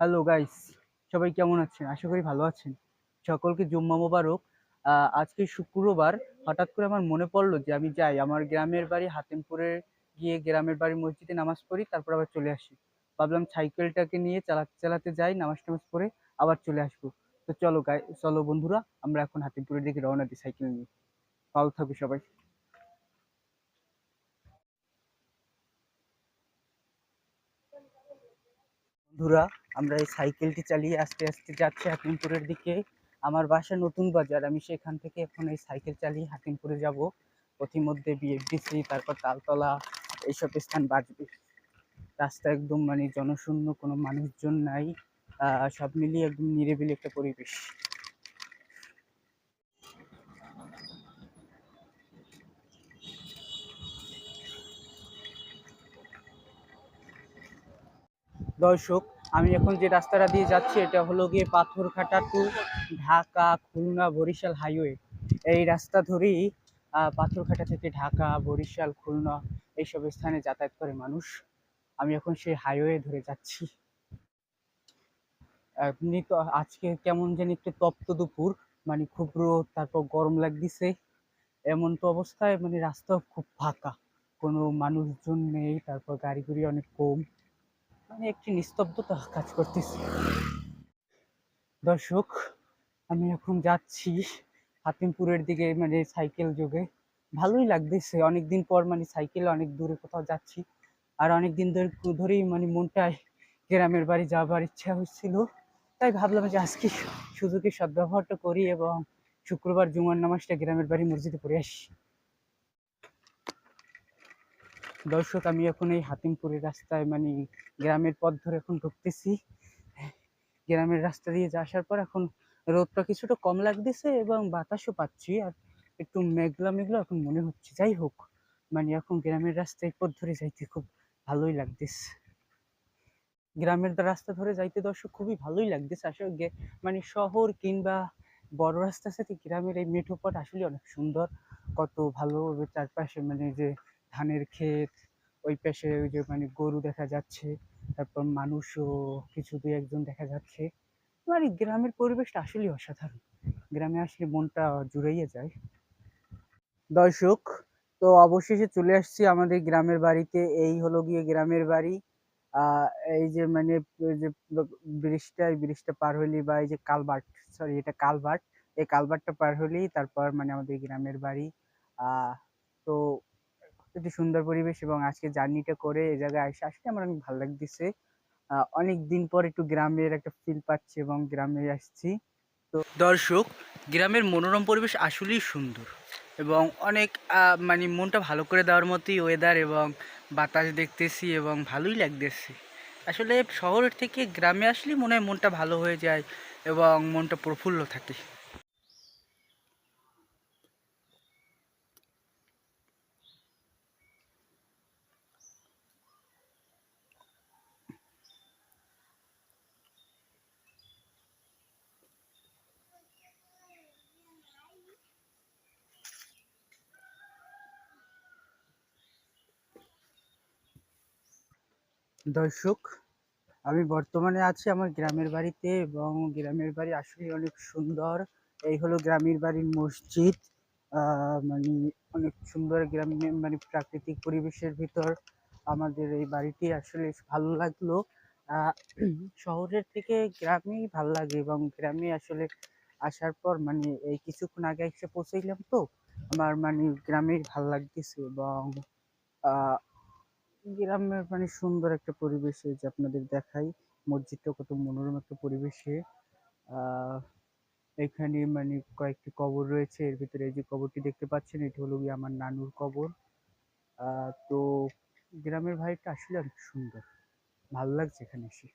Hello guys সবাই কেমন আছেন? আশা করি ভালো আছেন। সকলকে জুম্মা মোবারক। আজকে শুক্রবার, হঠাৎ করে আমার মনে পড়ল যে আমি যাই। আমার গ্রামের বাড়ি হাতিমপুরে গিয়ে গ্রামের বাড়ি মসজিদে নামাজ পড়ি, তারপর আবার চলে আসি। ভাবলাম সাইকেলটাকে নিয়ে চালাতে চালাতে যাই, নামাজ টামাজ পড়ে আবার চলে আসব। তো চলো গাই চলো বন্ধুরা, আমরা এখন হাতিমপুরের দিকে রওনা দিই সাইকেল নিয়ে। ভালো থাকবে সবাই। বন্ধুরা আমরা এই সাইকেলটি চালিয়ে আস্তে আস্তে যাচ্ছি হাকিমপুরের দিকে। আমার বাসা নতুন বাজার, আমি সেখান থেকে এখন এই সাইকেল চালিয়ে হাকিমপুরে যাব। পথিমধ্যে বিএফডিসি তারপর তালতলা, এইসব স্থান বাজবে রাস্তা একদম মানে জনশূন্য, কোনো মানুষজন নাই। সব মিলিয়ে একদম নিরিবিলি একটা পরিবেশ। দর্শক আমি এখন যে রাস্তাটা দিয়ে যাচ্ছি, এটা হলো গিয়ে পাথরঘাটা টু ঢাকা খুলনা বরিশাল হাইওয়ে এই রাস্তা ধরেই পাথরঘাটা থেকে ঢাকা, বরিশাল, খুলনা এইসব স্থানে যাতায়াত করে মানুষ। আমি এখন সেই হাইওয়ে ধরে যাচ্ছি। এমনি তো আজকে কেমন জানি একটু তপ্ত দুপুর মানে খুব রোদ, তারপর গরম লাগতেছে। এমন তো অবস্থায় মানে রাস্তাও খুব ফাঁকা। কোনো মানুষজন নেই, তারপর গাড়ি গুড়ি অনেক কম। মানে একটি নিস্তব্ধতা কাজ করতেছে। দর্শক, আমি এখন যাচ্ছি হাতিমপুরের দিকে মানে সাইকেল যোগে। ভালোই লাগতেছে, অনেকদিন পর মানে সাইকেল অনেক দূরে কোথাও যাচ্ছি। আর অনেক দিন ধরেই মানে মনটায় গ্রামের বাড়ি যাবার ইচ্ছা হচ্ছিল। তাই ভাবলাম যে আজকে সুযোগের সদ্ব্যবহারটা করি এবং শুক্রবার জুমার নামাজটা গ্রামের বাড়ি মসজিদে পড়ে আসি। দর্শক, আমি এখন এই হাতিমপুরের রাস্তায় মানে গ্রামের পথ ধরে এখন ঢুকতেছি। গ্রামের রাস্তা দিয়ে আসার পর এখন রোদটা কিছুটা কম লাগতেছে এবং বাতাসও পাচ্ছি আর একটু মেঘলা মেঘলা এখন মনে হচ্ছে। যাই হোক মানে এখন গ্রামের রাস্তায় পথ ধরে যাইতে খুব ভালোই লাগতেছে। গ্রামের রাস্তা ধরে যাইতে দর্শক খুবই ভালোই লাগতেছে। আসলে মানে শহর কিংবা বড় রাস্তার সাথে গ্রামের এই মেঠো পথ আসলে অনেক সুন্দর। কত ভালোভাবে চারপাশে মানে যে ধানের ক্ষেত, ওই পাশে ওই যে মানে গরু দেখা যাচ্ছে। তারপর মানুষও কিছু দুই একজন দেখা যাচ্ছে। মানে গ্রামের পরিবেশটা আসলেই অসাধারণ। গ্রামে আসলে মনটা জুড়াইয়া যায়। দর্শক, তো অবশেষে চলে আসছি আমাদের গ্রামের বাড়িতে। এই হলো গিয়ে গ্রামের বাড়ি। এই যে মানে যে ব্রিজটা, এই ব্রিজটা পার হইলি বা এই যে কালভার্ট সরি এটা কালভার্ট এই কালভার্টটা পার হইলেই তারপর মানে আমাদের গ্রামের বাড়ি। তো একটি সুন্দর পরিবেশ এবং আজকে জার্নিটা করে এই জায়গায় এসে আসলে আমার অনেক ভালো লাগতেছে। অনেক দিন পর একটু গ্রামের একটা ফিল পাচ্ছি এবং গ্রামে আসছি। তো দর্শক, গ্রামের মনোরম পরিবেশ আসলেই সুন্দর এবং অনেক মানে মনটা ভালো করে দেওয়ার মতোই ওয়েদার এবং বাতাস দেখতেছি এবং ভালোই লাগতেছে। আসলে শহরের থেকে গ্রামে আসলে মনে হয় মনটা ভালো হয়ে যায় এবং মনটা প্রফুল্ল থাকে। দর্শক, আমি বর্তমানে আছি আমার গ্রামের বাড়িতে এবং গ্রামের বাড়ি আসলে অনেক সুন্দর। এই হলো গ্রামের বাড়ির মসজিদ। মানে অনেক সুন্দর গ্রামে মানে প্রাকৃতিক পরিবেশের ভিতর আমাদের এই বাড়িটি আসলে ভালো লাগল। শহরের থেকে গ্রামেই ভালো লাগে এবং গ্রামে আসলে আসার পর মানে এই কিছুক্ষণ আগে এসে পৌঁছাইলাম তো, আমার মানে গ্রামেই ভালো লাগতেছে এবং গ্রামের মানে সুন্দর একটা পরিবেশে যে আপনাদের দেখাই। মসজিদটা কত মনোরম একটা পরিবেশে। এখানে মানে কয়েকটি কবর রয়েছে। এর ভিতরে এই যে কবরটি দেখতে পাচ্ছেন, এটি হলো গিয়ে আমার নানুর কবর। তো গ্রামের ভাইটা আসলে অনেক সুন্দর। ভালো লাগছে এখানে এসে।